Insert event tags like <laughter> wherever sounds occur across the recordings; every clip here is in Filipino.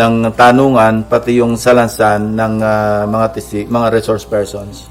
ng tanungan pati yung salansan ng ah, mga testi- mga resource persons.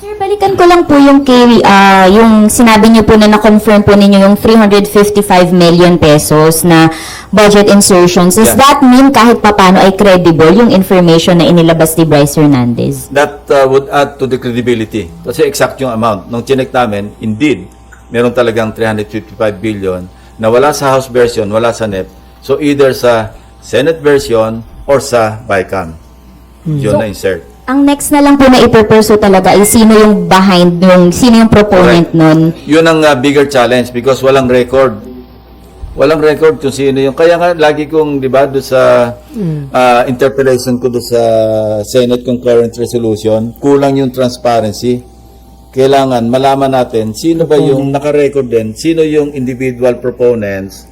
Sir, balikan ko lang po yung kay, ah, yung sinabi niyo po na na-confirm po ninyo yung 355 million pesos na budget insertions. Does Yeah. that mean kahit papano ay credible yung information na inilabas ni Bryce Hernandez? That uh, would add to the credibility. Kasi exact yung amount. Nung chinek namin, indeed, meron talagang 355 billion na wala sa House version, wala sa NEP. So either sa Senate version or sa BICAM. Yun So- na insert. Ang next na lang po na iperperso talaga ay sino yung behind yung sino yung proponent Correct. nun. Yun ang uh, bigger challenge because walang record. Walang record kung sino yung... Kaya nga, lagi kong, di ba, doon sa uh, interpellation ko doon sa Senate Concurrent Resolution, kulang yung transparency. Kailangan malaman natin sino ba yung naka-record din, sino yung individual proponents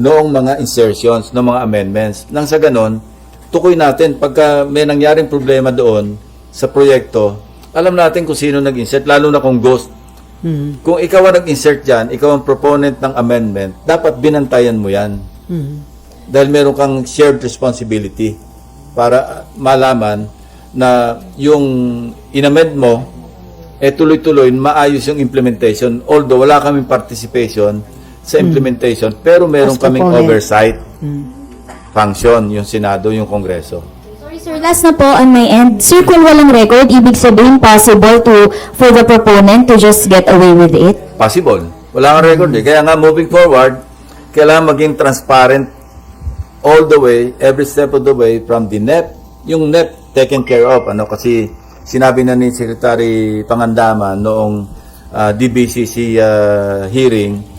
noong mga insertions, noong mga amendments. Nang sa ganon, tukoy natin pagka may nangyaring problema doon sa proyekto, alam natin kung sino nag-insert, lalo na kung ghost. Kung ikaw ang nag-insert dyan, ikaw ang proponent ng amendment, dapat binantayan mo yan. Dahil meron kang shared responsibility para malaman na yung inamend mo, eh tuloy-tuloy, maayos yung implementation. Although wala kaming participation sa implementation, pero meron As kaming proponent. oversight function, yung Senado, yung Kongreso. Sorry sir, last na po on my end. Sir, kung walang record, ibig sabihin possible to for the proponent to just get away with it? Possible. Wala kang record eh. Kaya nga moving forward, kailangan maging transparent all the way, every step of the way from the NEP. Yung NEP taken care of. Ano, kasi sinabi na ni Secretary Pangandama noong ah, DBCC ah, hearing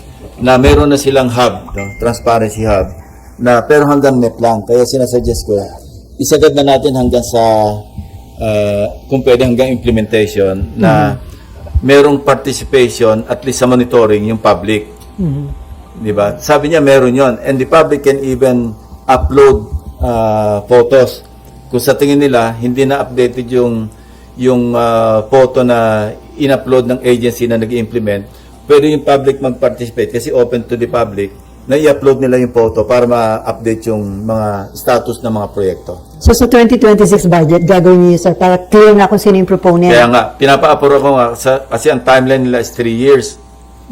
na meron na silang hub, no, transparency hub, na pero hanggang NEP lang. Kaya sinasuggest ko, isagad na natin hanggang sa, ah, kung pwede hanggang implementation, na merong participation at least sa monitoring yung public. Di ba? Sabi niya meron yon and the public can even upload uh, photos. Kung sa tingin nila hindi na updated yung yung uh, photo na in-upload ng agency na nag-implement, pwede yung public mag-participate kasi open to the public na i-upload nila yung photo para ma-update yung mga status ng mga proyekto. So sa 2026 budget, gagawin niyo sir, para clear na kung sino yung proponent. Kaya nga, pinapa-approve ko nga sa, kasi ang timeline nila is 3 years.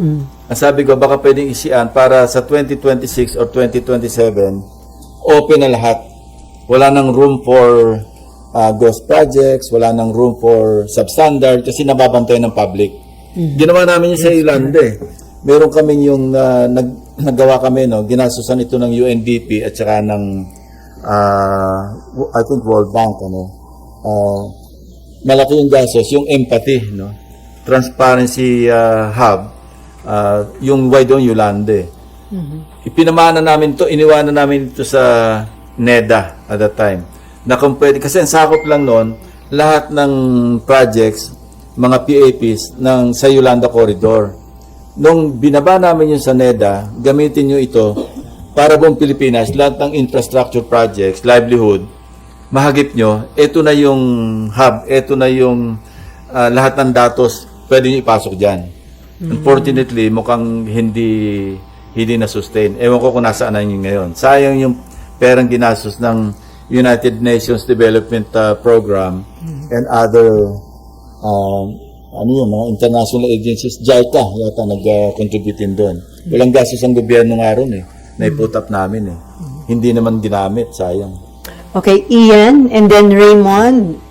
Mm. Ang sabi ko, baka pwedeng isian para sa 2026 or 2027, open na lahat. Wala nang room for uh, ghost projects, wala nang room for substandard kasi nababantay ng public. Ginawa namin yun sa Irlanda eh. Meron kami yung uh, nag, nagawa kami, no, ginasusan ito ng UNDP at saka ng uh, I think World Bank, ano. Uh, malaki yung gastos, yung empathy, no? Transparency uh, Hub, uh, yung why doon Yolande. Ipinamana namin to, iniwanan namin ito sa NEDA at that time. Na kung pwede, kasi ang sakop lang noon, lahat ng projects, mga PAPs ng sa Yolanda Corridor. Nung binaba namin yung sa NEDA, gamitin nyo ito para buong Pilipinas, lahat ng infrastructure projects, livelihood, mahagip nyo, ito na yung hub, ito na yung ah, lahat ng datos pwede nyo ipasok dyan. Unfortunately, mukhang hindi hindi na-sustain. Ewan ko kung nasaan na yun ngayon. Sayang yung perang ginastos ng United Nations Development ah, Program and other um, ano yun, mga international agencies, JICA yata nag-contribute din doon. Walang gastos ang gobyerno nga ron eh. Naiput up namin eh. Hindi naman ginamit, sayang. Okay, Ian, and then Raymond.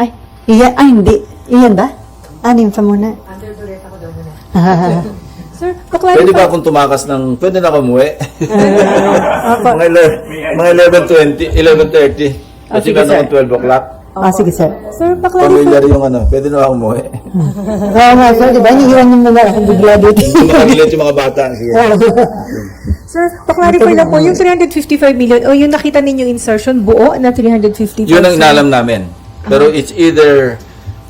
Ay, Ian, ay hindi. Ian ba? Anim <laughs> pa muna. Sir, Pwede ba akong tumakas ng, pwede na ako umuwi? <laughs> mga, ele- mga 11.20, 11.30. Kasi sir. naman 12 o'clock. Ah, sige sir. Sir, pa-clarify. Pamilyar yung ano, pwede na ako umuwi. <laughs> Oo nga sir, di ba? Iniiwan ako bigla dito. Tumagilit yung mga bata. Sige. <laughs> Sir, pa-clarify lang po, yung 355 million o yung nakita ninyo insertion, buo na 355 Yun ang inalam namin. Pero it's either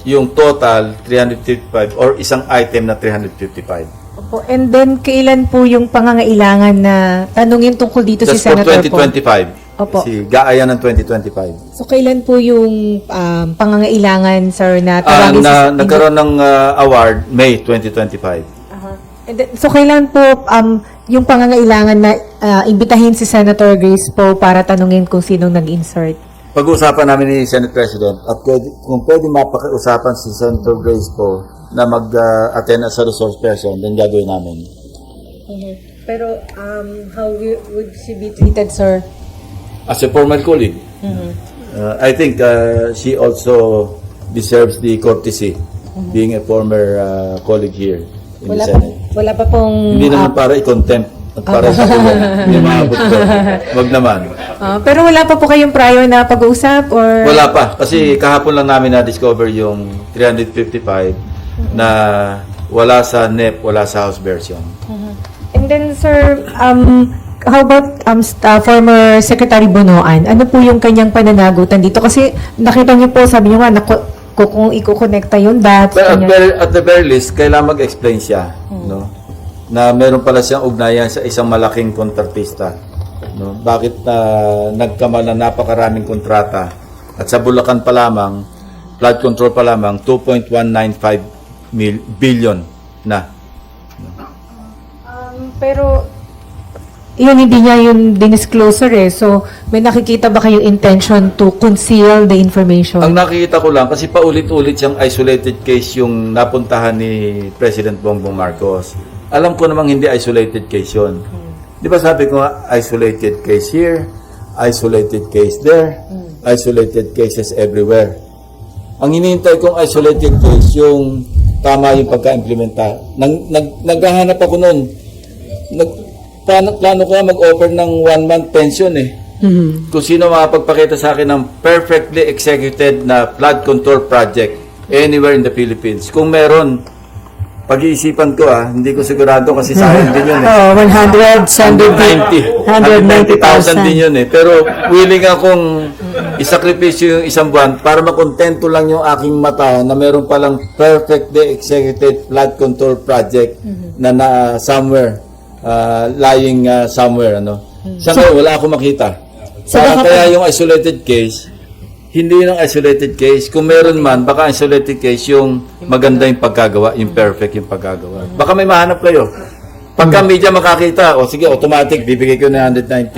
yung total 355 or isang item na 355. Opo. And then, kailan po yung pangangailangan na tanungin tungkol dito That's si for Senator po? 2025. Opo. Si Gaaya ng 2025. So, kailan po yung um, pangangailangan, sir, na Ah, tawagin na, si... nagkaroon ng ah, award May 2025. Aha. And then, so, kailan po um, yung pangangailangan na ah, imbitahin si Senator Grace Poe para tanungin kung sinong nag-insert? Pag-uusapan namin ni Senate President at pwede, kung pwede mapakiusapan si Senator Grace po na mag-attend as a resource person, then gagawin namin. Pero um, how would she be treated, sir? As a former colleague, uh, I think uh, she also deserves the courtesy being a former uh, colleague here in Wala the pa, Senate. wala pa pong... Hindi naman para i-contempt at para sa tulong. Hindi maabot ko. Wag naman. <laughs> Ah, pero wala pa po kayong prior na pag-uusap or... Wala pa. Kasi kahapon lang namin na-discover yung 355 na wala sa NEP, wala sa House version. And then, sir, um, how about um, uh, former Secretary Bonoan? Ano po yung kanyang pananagutan dito? Kasi nakita niyo po, sabi niyo nga, naku, ku- kung iko-connecta yung dots. But at, kanya- very- at the very least, kailangan mag-explain siya, no? Na meron pala siyang ugnayan sa isang malaking kontratista. No? Bakit na nagkamal na napakaraming kontrata at sa Bulacan pa lamang, flood control pa lamang, 2.195 mil, billion na. Um, pero, yun hindi niya yung dinisclosure eh. So, may nakikita ba kayong intention to conceal the information? Ang nakikita ko lang, kasi paulit-ulit siyang isolated case yung napuntahan ni President Bongbong Marcos. Alam ko namang hindi isolated case yun. Di ba sabi ko nga, isolated case here, isolated case there, isolated cases everywhere. Ang hinihintay kong isolated case, yung tama yung pagka-implementa. Nag, nag, naghahanap ako noon. Nag, plano, plano ko mag-offer ng one-month pension eh kung sino makapagpakita sa akin ng perfectly executed na flood control project anywhere in the Philippines. Kung meron, pag-iisipan ko ah, hindi ko sigurado kasi sa akin din yun eh. <laughs> Oh, 190. 190,000 din yun eh. Pero willing akong isakripisyo yung isang buwan para makontento lang yung aking mata na meron palang perfectly executed flood control project na na somewhere, uh, lying uh, somewhere. ano Sa ngayon, wala akong makita. So, Para baka- kaya yung isolated case, hindi ang isolated case. Kung meron man, baka isolated case yung maganda yung pagkagawa, yung perfect yung pagkagawa. Baka may mahanap kayo. Pagka media makakita, o sige, automatic, bibigay ko na 190.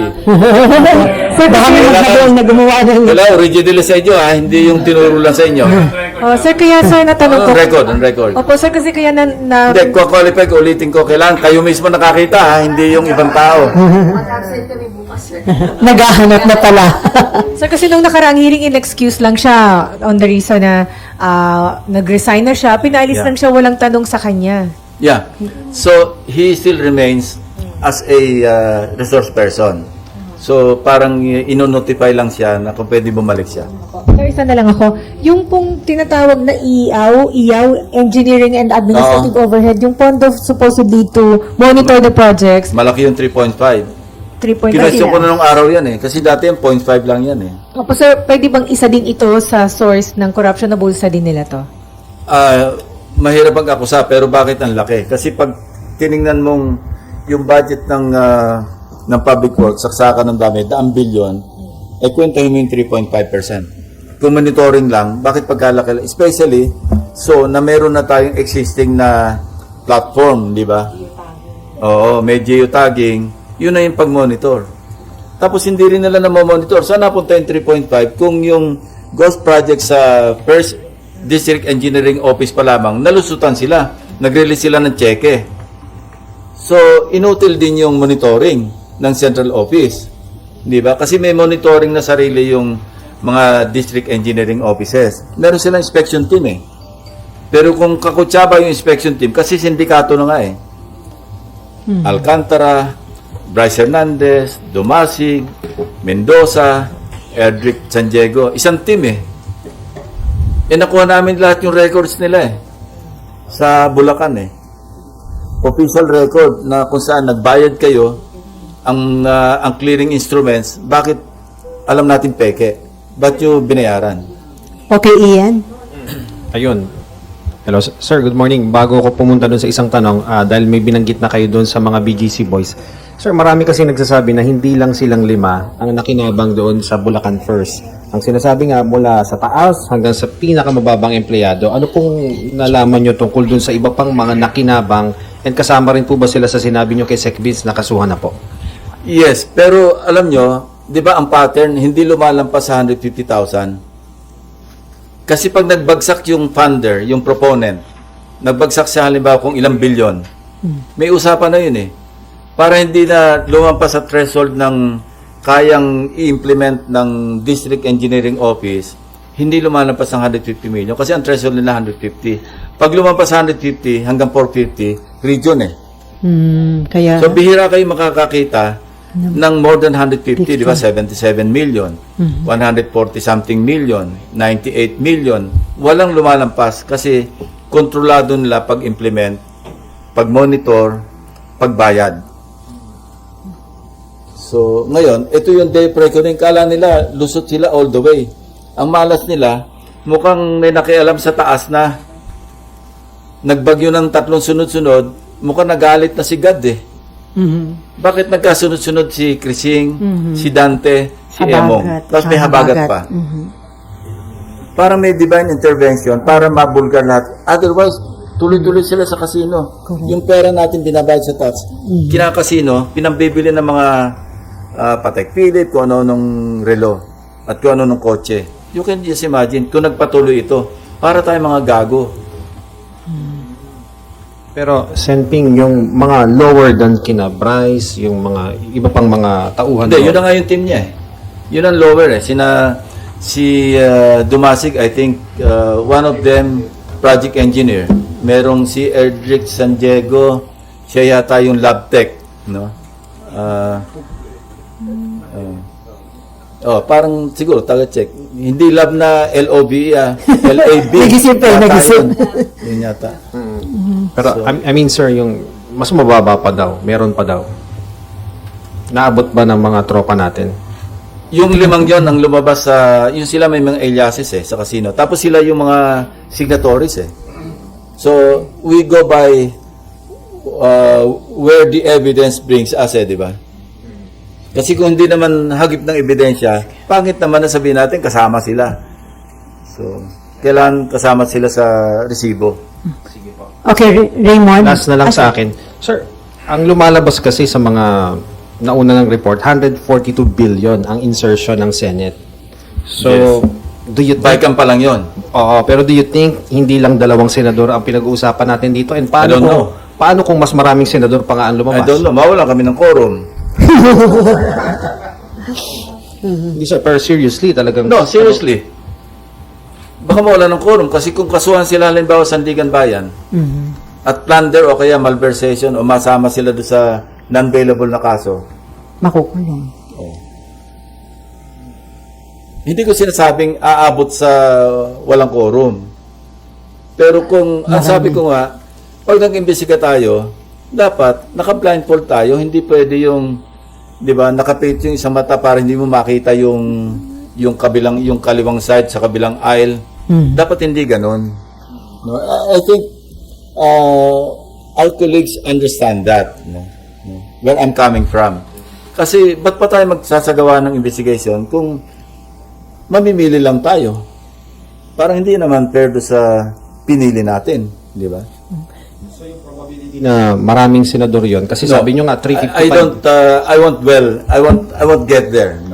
<laughs> Sir, baka may magkaroon na gumawa ng... Wala, original sa inyo ha, hindi yung tinuro lang sa inyo. <laughs> Oh, sir, kaya sir, natanong ko. On record, on record. Opo, sir, kasi kaya na... na Hindi, kwa-qualify ko, ulitin ko, kailangan kayo mismo nakakita ha, hindi yung ibang tao. <laughs> Naghahanap na pala. <laughs> Sir, kasi nung nakaraang hearing, in-excuse lang siya on the reason na ah, nag-resign na siya. Pinaalis Yeah. lang siya, walang tanong sa kanya. Yeah. So, he still remains as a uh, resource person. So, parang ino-notify lang siya na kung pwede bumalik siya. Sir, isa na lang ako. Yung pong tinatawag na IAW, IAW, Engineering and Administrative Overhead, yung pondo supposedly to monitor the projects, Malaki yung 3.5. 3.5. Kinwestiyon ko na nung araw yan eh. Kasi dati yung 0.5 lang yan eh. Opo, sir, pwede bang isa din ito sa source ng corruption na bulsa din nila to? Ah, mahirap ang akusa pero bakit ang laki? Kasi pag tiningnan mong yung budget ng ah, ng public works, saksakan ng dami, daang bilyon, eh kwentahin mo yung 3.5%. Kung monitoring lang, bakit pagkalaki? Especially, so na meron na tayong existing na platform, di ba? Oo, may geotagging, yun na yung pag-monitor. Tapos hindi rin nila na monitor Saan napunta yung 3.5 kung yung ghost project sa first district engineering office pa lamang, nalusutan sila. Nag-release sila ng cheque. So, inutil din yung monitoring ng central office. Di ba? Kasi may monitoring na sarili yung mga district engineering offices. Meron silang inspection team eh. Pero kung kakutsaba yung inspection team, kasi sindikato na nga eh. Alcantara, Bryce Hernandez, Dumasig, Mendoza, Edric San Diego. Isang team eh. Eh nakuha namin lahat yung records nila eh. Sa Bulacan eh. Official record na kung saan nagbayad kayo ang ah, ang clearing instruments, bakit alam natin peke? Ba't yung binayaran? Okay, Ian. Ayun. Hello, sir. Good morning. Bago ko pumunta doon sa isang tanong, ah, dahil may binanggit na kayo doon sa mga BGC boys. Sir, marami kasi nagsasabi na hindi lang silang lima ang nakinabang doon sa Bulacan First. Ang sinasabi nga mula sa taas hanggang sa pinakamababang empleyado, ano pong nalaman nyo tungkol doon sa iba pang mga nakinabang And kasama rin po ba sila sa sinabi nyo kay Sec Vince na kasuhan na po? Yes, pero alam nyo, di ba ang pattern, hindi lumalampas sa 150,000. Kasi pag nagbagsak yung funder, yung proponent, nagbagsak siya halimbawa kung ilang bilyon, may usapan na yun eh. Para hindi na lumampas sa threshold ng kayang i-implement ng District Engineering Office, hindi lumalampas ng 150 million. Kasi ang threshold nila 150. Pag lumampas sa 150 hanggang 450, region eh. Hmm, kaya, So, bihira kayo makakakita ng more than 150, di ba? 77 million, 140 something million, 98 million. Walang lumalampas kasi kontrolado nila pag-implement, pag-monitor, pagbayad. So, ngayon, ito yung day reckoning. Kala nila, lusot sila all the way. Ang malas nila, mukhang may nakialam sa taas na nagbagyo ng tatlong sunod-sunod, mukhang nagalit na si God eh. Mhm. Bakit nagkasunod-sunod si Krising, si Dante, si Habagat, Emong? Tapos may habagat habagat. pa. Mhm. Para may divine intervention, para mabulgar lahat. Otherwise, tuloy-tuloy sila sa kasino. Yung pera natin binabayad sa tax. Kinakasino, pinambibili ng mga uh, Patek Philippe, kung ano nung relo, at kung ano nung kotse. You can just imagine, kung nagpatuloy ito, para tayo mga gago. Pero Senping, yung mga lower than kina Bryce, yung mga iba pang mga tauhan Hindi, doon. yun na nga yung team niya eh. Yun ang lower eh. Sina, si uh, Dumasig, I think, uh, one of them, project engineer. Merong si Erdrick San Diego, siya yata yung lab tech, no? Uh, uh, oh, parang siguro, taga-check. Hindi lab na L-O-B-E ah. <laughs> L-A-B. Nag-isip eh, Yata nag-isip. yun. Yun yata. Pero I, I mean sir, yung mas mababa pa daw, meron pa daw. Naabot ba ng mga tropa natin? Yung limang yon ang lumabas sa, yung sila may mga aliases eh, sa casino. Tapos sila yung mga signatories eh. So, we go by uh, where the evidence brings us eh, di ba? Kasi kung hindi naman hagip ng ebidensya, pangit naman na sabihin natin kasama sila. So, kailangan kasama sila sa resibo. Okay, Ray- Raymond. Last na lang sa akin. Sir, ang lumalabas kasi sa mga nauna ng report, 142 billion ang insertion ng Senate. So, do you think, Baikan pa lang yon. Oo, pero do you think hindi lang dalawang senador ang pinag-uusapan natin dito? And paano I don't kung, know. paano kung mas maraming senador pa nga ang I lumabas? don't know, mawala kami ng quorum. <laughs> Hindi sir, pero seriously, talagang... No, seriously. Baka mawala ng quorum kasi kung kasuhan sila halimbawa sa Sandigan Bayan at plunder o kaya malversation o masama sila do sa non-bailable na kaso, Makukulong. hindi ko sinasabing aabot sa walang quorum. Pero kung, ang sabi ko nga, pag nag-imbestiga tayo, dapat naka-blindfold tayo, hindi pwede yung, di ba, nakapit yung isang mata para hindi mo makita yung, yung kabilang, yung kaliwang side sa kabilang aisle. Dapat hindi ganun. No, I I think, uh, our colleagues understand that, no, no, where I'm coming from. Kasi, ba't pa tayo magsasagawa ng investigation kung mamimili lang tayo. Parang hindi naman fair do sa pinili natin, di ba? na maraming senador yon kasi No, sabi nyo nga 355 I, I don't uh, I won't well I won't I won't get there no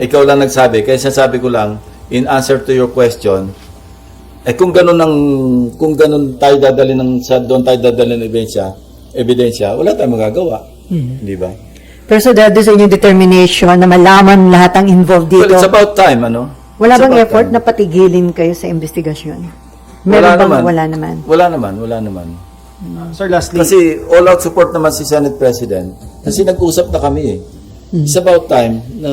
ikaw lang nagsabi kaya sabi ko lang in answer to your question eh kung ganun ng kung ganun tayo dadali ng sa doon tayo dadali ng ebidensya ebidensya wala tayong magagawa di ba Pero so dahil doon sa inyong determination na malaman lahat ang involved well dito, it's about time ano wala It's bang effort time. na patigilin kayo sa investigasyon? Meron wala bang naman wala naman? wala naman wala naman sir lastly Kasi all out support naman si Senate President. Kasi nag-usap na kami eh. It's about time na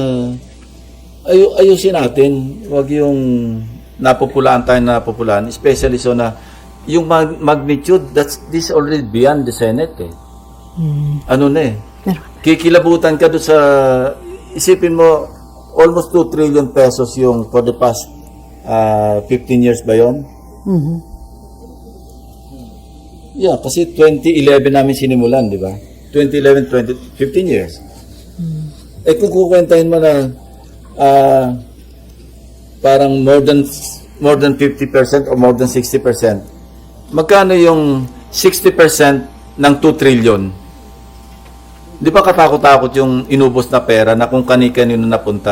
ayu ayusin natin. Huwag yung napopulaan tayo na napopulaan. Especially so na yung mag- magnitude, that's this already beyond the Senate eh. Ano na eh. Meron. Kikilabutan ka doon sa, isipin mo, almost 2 trillion pesos yung for the past ah, 15 years ba yon? Mhm. Yeah, kasi 2011 namin sinimulan, di ba? 2011, 20, 15 years. Eh kung kukwentahin mo na ah, parang more than more than 50% or more than 60%, magkano yung 60% ng 2 trillion. Di ba katakot-takot yung inubos na pera na kung kani-kanino napunta?